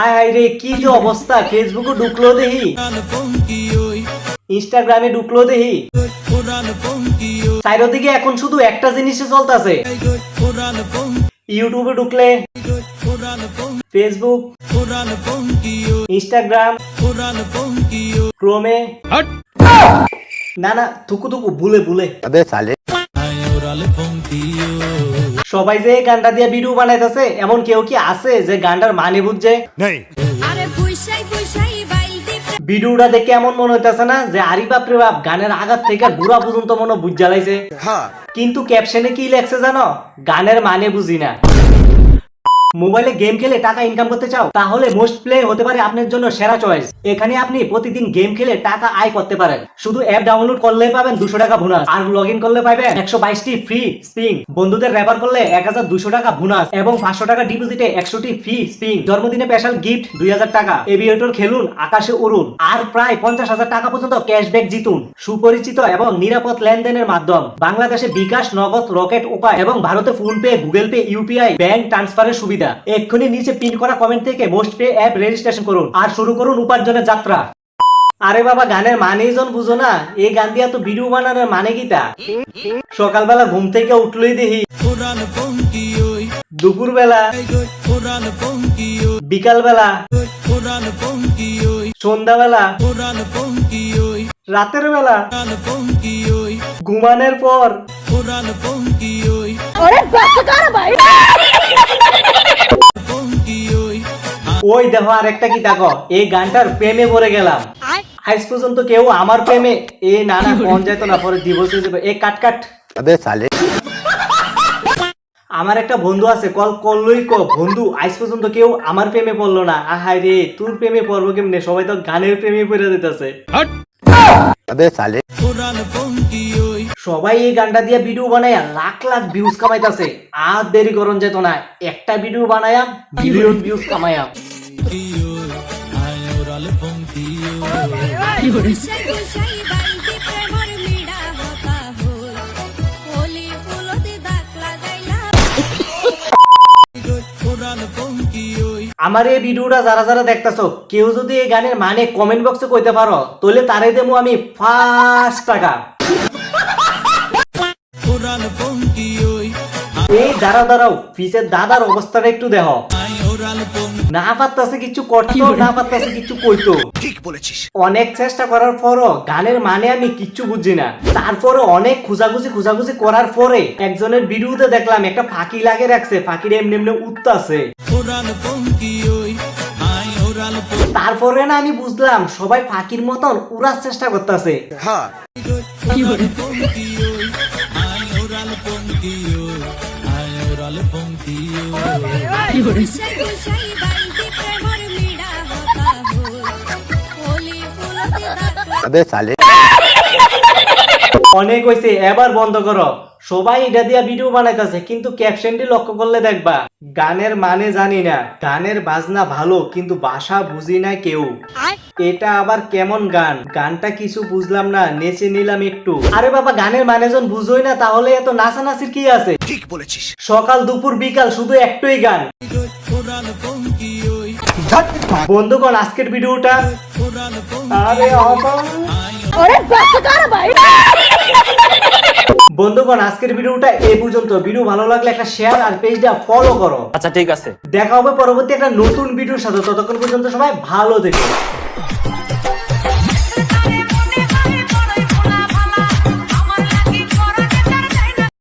হায় হায় রে, কি যে অবস্থা? ফেসবুকে ঢুকলো দেখি। ইনস্টাগ্রামে ঢুকলো দেখি। চারিদিকে এখন শুধু একটা জিনিসে চলতেছে। ইউটিউবে ঢুকলে। ফেসবুক ইনস্টাগ্রাম ক্রোমে না না, থুকু থুকু, ভুলে ভুলে. সবাই যে এই গানটা দিয়ে ভিডিও বানাইতেছে এমন কেউ কি আছে যে গানটার মানে বুঝছে? ভিডিওটা দেখে এমন মনে হইতেছে না যে আরি বাপ রে বাপ গানের আঘাত থেকে গুড়া পর্যন্ত মনে বুঝ জ্বালাইছে কিন্তু ক্যাপশনে কি লেখছে জানো? গানের মানে বুঝি না। মোবাইলে গেম খেলে টাকা ইনকাম করতে চাও, তাহলে মোস্ট প্লে হতে পারে আপনার জন্য সেরা চয়েস এখানে আপনি প্রতিদিন গেম খেলে টাকা আয় করতে পারেন। শুধু অ্যাপ ডাউনলোড করলে পাবেন দুশো টাকা বোনাস আর লগ করলে পাবেন একশো বাইশটি ফ্রি স্পিং বন্ধুদের রেফার করলে এক হাজার দুশো টাকা বোনাস এবং পাঁচশো টাকা ডিপোজিটে একশোটি ফ্রি স্পিং জন্মদিনে স্পেশাল গিফট দুই হাজার টাকা। এভিয়েটর খেলুন, আকাশে উড়ুন, আর প্রায় পঞ্চাশ হাজার টাকা পর্যন্ত ক্যাশব্যাক জিতুন। সুপরিচিত এবং নিরাপদ লেনদেনের মাধ্যম। বাংলাদেশে বিকাশ, নগদ, রকেট, উপায় এবং ভারতে PhonePe Google Pay UPI bank ট্রান্সফারের সুবিধা এক্ষুনি নিচে পিন করা কমেন্ট থেকে মোস্ট পে অ্যাপ রেজিস্ট্রেশন করুন। আর শুরু করুন উপার্জনের যাত্রা। আরে বাবা, গানের মানেই জন বুঝো না। এই গান দিয়া তো ভিডিও বানানোর মানে কিটা সকালবেলা ঘুম থেকে উঠলেই দেখি দুপুর বেলা বিকাল বেলা সন্ধ্যাবেলা, রাতের বেলা, ঘুমানোর পর। Oral ওই দেখো আরেকটা কি দেখো? এই গানটার প্রেমে পড়ে গেলাম। আজ পর্যন্ত কেউ আমার প্রেমে এ না না মন যেত না পরে দিবস হয়ে যাবে। এ কাট কাট। আমার একটা বন্ধু আছে কল করলই ক। বন্ধু আজ পর্যন্ত কেউ আমার প্রেমে পড়ল না। আহাই রে তোর প্রেমে পড়ব কেমনে? সবাই তো গানের প্রেমে পড়ে দিতেছে সবাই এই গানটা দিয়ে ভিডিও বানায়া লাখ লাখ ভিউজ কামাইতাছে। আর দেরি করন যেত না। একটা ভিডিও বানায়াম মিলিয়ন ভিউজ কামায়াম আমার এই ভিডিওটা যারা যারা দেখতেছো কেউ যদি এই গানের মানে কমেন্ট বক্সে কইতে পারো তাহলে তারে দেবো আমি ফার্স্ট টাকা। এই দাঁড়াও দাঁড়াও ফিসের দাদার অবস্থাটা একটু দেখো. না পারতাছে কিছু করতো না পারতাছে কিছু কইতো। ঠিক বলেছিস। অনেক চেষ্টা করার পরও গানের মানে আমি কিচ্ছু বুঝি না। তারপরে অনেক খুঁজাখুঁজি খুঁজাখুঁজি করার পরে একজনের ভিডিওতে দেখলাম একটা ফাঁকি লাগে রাখছে ফাঁকির এমনি এমনি উঠতাছে. তারপরে না আমি বুঝলাম সবাই ফাঁকির মতন উড়ার চেষ্টা করতেছে। Oral দাগ অনেক হয়েছে এবার বন্ধ করো। সবাই এটা দিয়া ভিডিও বানাইতেছে কিন্তু ক্যাপশনটি লক্ষ্য করলে দেখবা গানের মানে জানি না গানের বাজনা ভালো কিন্তু ভাষা বুঝি না কেউ। এটা আবার কেমন গান? গানটা কিছু বুঝলাম না নেচে নিলাম একটু। আরে বাবা গানের মানে যখন বুঝোই না তাহলে এত নাচানাচির কি আছে? ঠিক বলেছিস। সকাল দুপুর বিকাল শুধু একটাই গান। বন্ধুগণ আজকের ভিডিওটা আরে আবার ay বন্ধুগণ আজকের ভিডিওটা এই পর্যন্ত। ভিডিও ভালো লাগলে একটা শেয়ার আর পেজটা ফলো করো। আচ্ছা ঠিক আছে। দেখা হবে পরবর্তী একটা নতুন ভিডিওর সাথে। ততক্ষণ পর্যন্ত সবাই ভালো থেকো।